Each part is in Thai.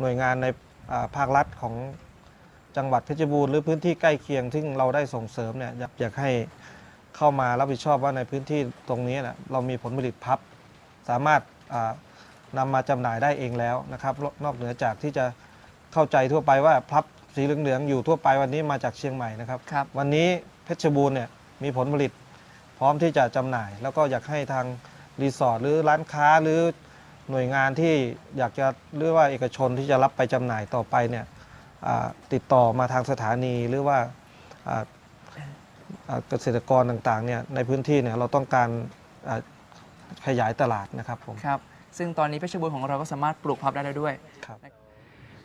หน่วยงานในอ่าภาครัฐของจังหวัดเพชรบูรณ์หรือพื้นที่ใกล้เคียง ซึ่งเราได้ส่งเสริมเนี่ยอยากอยากให้เข้ามารับผิดชอบว่าในพื้นที่ตรงนี้นะเรามีผลผลิตพับ สามารถอ่านำมาจำหน่ายได้เองแล้วนะครับนอกนอกเหนือจากที่จะเข้าใจทั่วไปว่าพับสีเหลืองๆอยู่ทั่วไปวันนี้มาจากเชียงใหม่นะครับครับวันนี้เพชรบูรณ์เนี่ยมีผลผลิตพร้อมที่จะจำหน่าย แล้วก็อยากให้ทางรีสอร์ทหรือร้านค้าหรือ หน่วยงานที่อยากจะหรือว่าเอกชนที่จะรับไปจำหน่ายต่อไปเนี่ยอ่าติดต่อมาทางสถานีหรือว่าอ่าอ่าเกษตรกรต่างๆเนี่ยในพื้นที่เนี่ยเราต้องการอ่าขยายตลาดนะครับผมครับซึ่งตอนนี้เพชรบูรณ์ของเราก็สามารถปลูกพับได้แล้วด้วยครับ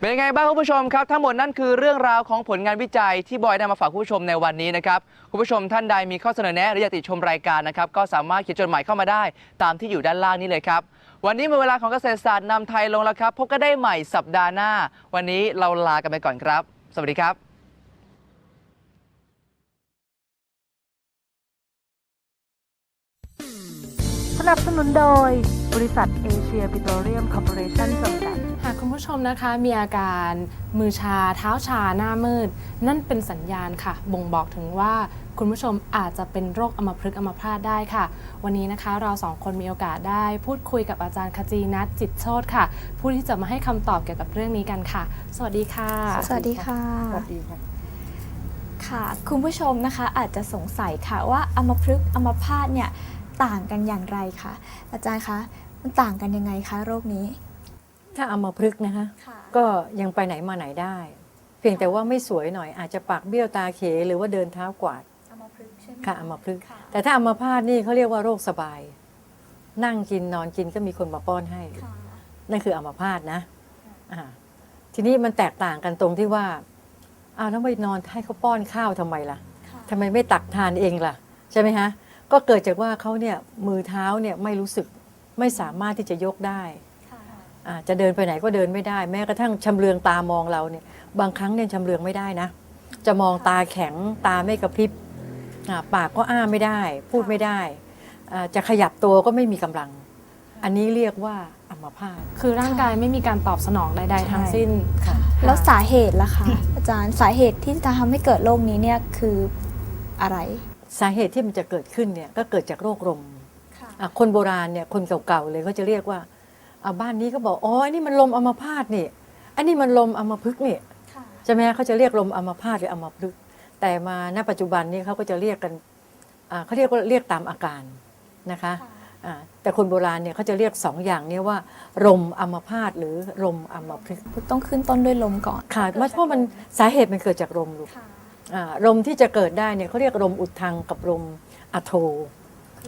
เป็นยังไงบ้างคุณผู้ชมครับ ทั้งหมดนั่นคือเรื่องราวของผลงานวิจัยที่บอยนำมาฝากคุณผู้ชมในวันนี้นะครับคุณผู้ชมท่านใดมีข้อเสนอแนะหรืออยากติชมรายการนะครับก็สามารถเขียนจดหมายเข้ามาได้ตามที่อยู่ด้านล่างนี้เลยครับ วันนี้หมดเวลาของเกษตรศาสตร์นำไทยลงแล้วครับพบกันได้ใหม่สัปดาห์หน้า วันนี้เราลากันไปก่อนครับ สวัสดีครับสนับสนุนโดย บริษัทเอเชียปิโตรเลียมคอร์ปอเรชั่นจำกัดากคุณผู้ชมนะคะมีอาการมือชาเท้าชาหน้ามืด นั่นเป็นสัญญาณค่ะ บ่งบอกถึงว่าคุณผู้ชมอาจจะเป็นโรคอัมพฤกษ์อัมพาตได้ค่ะ วันนี้นะคะเราสองคนมีโอกาสได้พูดคุยกับอาจารย์ขจีนัทจิตโชตค่ะ ผู้ที่จะมาให้คำตอบเกี่ยวกับเรื่องนี้กันค่ะ สวัสดีค่ะ สวัสดีค่ะ สวัสดีครับค่ะ คุณผู้ชมนะคะอาจจะสงสัยค่ะว่าอัมพฤกษ์อัมพาตเนี่ยต่างกันอย่างไรคะอาจารย์คะมันต่างกันยังไงคะโรคนี้ ถ้าอัมพฤกษ์นะคะ ค่ะก็ยังไปไหนมาไหนได้ เพียงแต่ว่าไม่สวยหน่อยอาจจะปากเบี้ยวตาเขหรือว่าเดินเท้ากวาดอัมพฤกษ์ใช่ไหมค่ะอัมพฤกษ์ค่ะแต่ถ้าอัมพาตนี่เขาเรียกว่าโรคสบาย นั่งกินนอนกินก็มีคนมาป้อนให้ ค่ะ นั่นคืออัมพาตนะอ่าทีนี้มันแตกต่างกันตรงที่ว่าอ้าวแล้วไปนอนให้เขาป้อนข้าวทำไมล่ะค่ะทำไมไม่ตักทานเองล่ะ ใช่ไหมฮะ ก็เกิดจากว่าเขาเนี่ยมือเท้าเนี่ยไม่รู้สึกไม่สามารถที่จะยกได้ค่ะอ่า จะเดินไปไหนก็เดินไม่ได้ แม้กระทั่งชำเลืองตามองเราเนี่ยบางครั้งเนี่ยชำเลืองไม่ได้นะ จะมองตาแข็งตาไม่กระพริบอ่าปากก็อ้าไม่ได้ พูดไม่ได้อ่าจะขยับตัวก็ไม่มีกำลัง อันนี้เรียกว่าอัมพาต คือร่างกายไม่มีการตอบสนองใดๆทั้งสิ้นค่ะ แล้วสาเหตุล่ะคะ อาจารย์สาเหตุที่จะทำให้เกิดโรคนี้เนี่ยคืออะไร สาเหตุที่มันจะเกิดขึ้นเนี่ยก็เกิดจากโรคลมค่ะอะคนโบราณเนี่ยคนเก่าๆเลยเขาจะเรียกว่า อะบ้านนี้ก็บอกอ๋ออันนี้มันลมอัมพาตนี่ อันนี้มันลมอัมพฤกษ์นี่ค่ะใช่ไหมฮะเขาจะเรียกลมอัมพาตหรืออัมพฤกษ์แต่มาณปัจจุบันนี้เขาก็จะเรียกกันอ่าเขาเรียกว่าเรียกตามอาการนะคะอ่าแต่คนโบราณเนี่ยเขาจะเรียกสองอย่างเนี้ว่าลมอัมพาตหรือลมอัมพฤกษ์ต้องขึ้นต้นด้วยลมก่อนค่ะเพราะมันสาเหตุมันเกิดจากลมลูกค่ะอ่าลมที่จะเกิดได้เนี่ยเขาเรียกลมอุดทังกับลมอะโท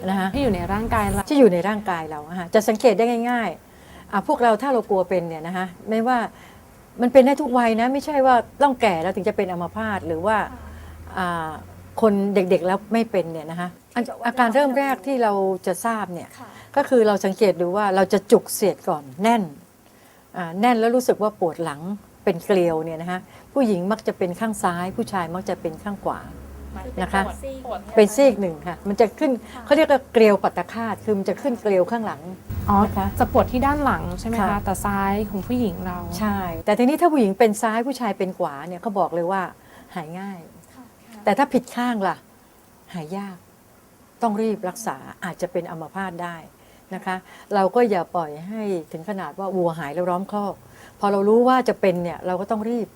นะคะที่อยู่ในร่างกายเราที่อยู่ในร่างกายเราอะฮะจะสังเกตได้ง่าย ๆ อะพวกเราถ้าเรากลัวเป็นเนี่ยนะคะไม่ว่ามันเป็นได้ทุกวัยนะ ไม่ใช่ว่าต้องแก่แล้วถึงจะเป็นอัมพาตหรือว่าอ่าคนเด็กๆแล้วไม่เป็นเนี่ยนะคะอันอาการเริ่มแรกที่เราจะทราบเนี่ยค่ะก็คือเราสังเกตดูว่าเราจะจุกเสียดก่อนแน่นอ่าแน่นแล้วรู้สึกว่าปวดหลังเป็นเกลียวเนี่ยนะคะผู้หญิงมักจะเป็นข้างซ้าย ผู้ชายมักจะเป็นข้างขวา นะคะ เป็นซีกหนึ่งค่ะ มันจะขึ้นเขาเรียกว่าเกลียวปัตตคาตคือมันจะขึ้นเกลียวข้างหลัง อ๋อนะคะจะปวดที่ด้านหลังใช่ไหมคะ ค่ะ แต่ซ้ายของผู้หญิงเรา ใช่ แต่ทีนี้ถ้าผู้หญิงเป็นซ้ายผู้ชายเป็นขวาเนี่ยเขาบอกเลยว่าหายง่าย แต่ถ้าผิดข้างล่ะ หายยาก ต้องรีบรักษาอาจจะเป็นอัมพาตได้นะคะ เราก็อย่าปล่อยให้ถึงขนาดว่าวัวหายแล้วร้อมคอกพอเรารู้ว่าจะเป็นเนี่ยเราก็ต้องรีบ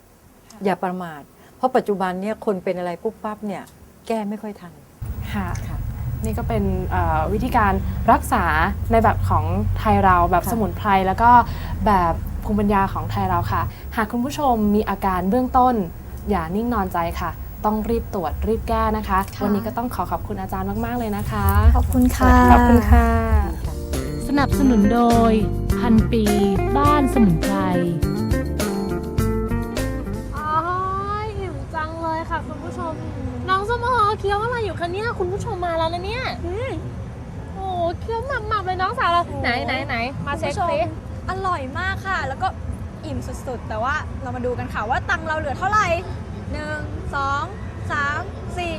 อย่าประมาทเพ ราะปัจจุบันเนี่ยคนเป็นอะไรปุ๊บปั๊บเนี่ยแก้ไม่ค่อยทัน ค่ะค่ะ นี่ก็เป็นเอ่อวิธีการรักษาในแบบของไทยเราแบบค่ะ สมุนไพรแล้วก็แบบภูมิปัญญาของไทยเราค่ะ หากคุณผู้ชมมีอาการเบื้องต้น อย่านิ่งนอนใจค่ะ ต้องรีบตรวจรีบแก้นะคะ ค่ะ วันนี้ก็ต้องขอขอบคุณอาจารย์มาก ๆ เลยนะคะ ขอบคุณค่ะ ขอบคุณค่ะ สนับสนุนโดย พันปี บ้านสมุนไพร คี้ยวอะไรอยู่คะเนี่ยคุณผู้ชมมาแล้วนะเนี่ยโอ้โหเคี้ยวหมับๆเลยน้องสาวเราไหนไหนไหนมาเช็คคุณผู้ชสิมอร่อยมากค่ะ แล้วก็อิ่มสุดๆ แต่ว่าเรามาดูกันค่ะว่าตังค์เราเหลือเท่าไหร่หนึ่งสองสามสี่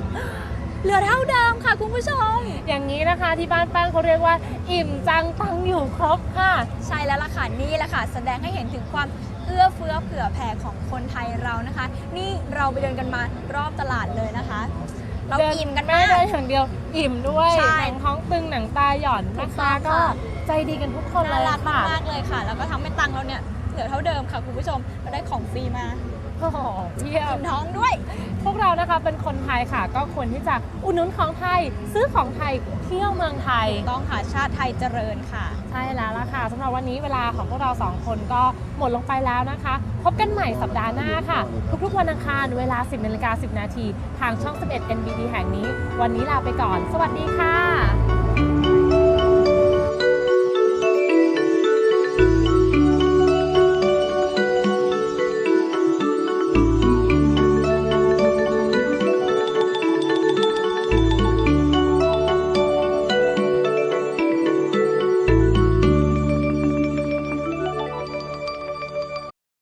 เหลือเท่าเดิมค่ะคุณผู้ชม อย่างนี้นะคะที่บ้านแป้งเขาเรียกว่า อิ่มจังตังอยู่ครบค่ะ ใช่แล้วล่ะค่ะนี่แหละค่ะ แสดงให้เห็นถึงความเอื้อเฟื้อเผื่อแผ่ของคนไทยเรานะคะ นี่เราไปเดินกันมารอบตลาดเลยนะคะ เราดิอิ่มกันไม่มาก ได้อย่างเดียวอิ่มด้วยใช่ หนังท้องตึงหนังตาหย่อนถูนะกต้คะองก็ค่ะใจดีกันทุกคนเลน่ายรักค่ะ มากๆเลยค่ะ แล้วก็ทำให้ตังค์เราเนี่ยเหลือเท่าเดิมค่ะคุณผู้ชมเราได้ของฟรีมา โอ้โหเยี่ยมอิ่มท้องด้วย พวกเรานะคะเป็นคนไทยค่ะ ก็ควรที่จะอุดหนุนของไทย ซื้อของไทยเที่ยวเมืองไทย ต้องค่ะชาติไทยเจริญค่ะ ใช่แล้วล่ะค่ะสำหรับวันนี้เวลาของพวกเราสองคนก็หมดลงไปแล้วนะคะ พบกันใหม่สัปดาห์หน้าค่ะ ทุกๆวันอังคารเวลา 10นาฬิกา10 นาที ทางช่อง 11 NBD แห่งนี้ วันนี้ลาไปก่อน สวัสดีค่ะ